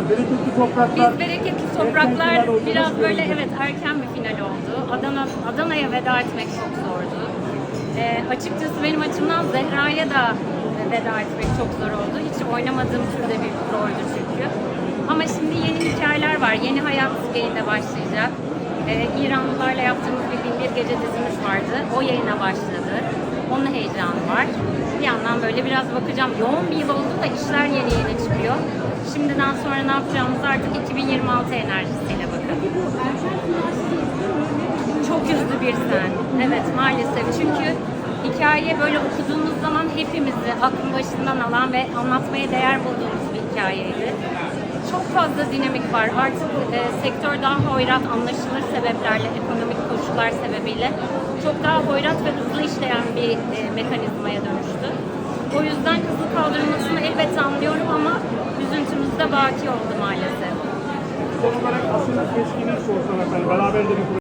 Hocam bereketli topraklar. Biz bereketli topraklar biraz böyle evet erken bir final oldu. Adana Adana'ya veda etmek çok zordu. Ee, açıkçası benim açımdan Zehra'ya da veda etmek çok zor oldu. Hiç oynamadığım türde bir roldü çünkü. Ama şimdi yeni hikayeler var. Yeni Hayat yayında başlayacak. Ee, İranlılarla yaptığımız bir bin bir gece dizimiz vardı. O yayına başladı. Onun heyecanı var. Bir yandan böyle biraz bakacağım. Yoğun bir yıl oldu da işler yeni yeni. Şimdiden sonra ne yapacağımızı artık 2026 enerjisiyle bakın. Çok üzdü bir sen. Evet maalesef. Çünkü hikaye böyle okuduğumuz zaman hepimizi aklın başından alan ve anlatmaya değer bulduğumuz bir hikayeydi. Çok fazla dinamik var. Artık e, sektör daha hoyrat anlaşılır sebeplerle, ekonomik koşullar sebebiyle çok daha hoyrat ve hızlı işleyen bir e, mekanizmaya dönüştü. O yüzden hızlı kaldırılmasını elbette anlıyorum ama üzüntümüz de baki oldu maalesef. Son olarak aslında keskinlik sorsam efendim. Beraber de bir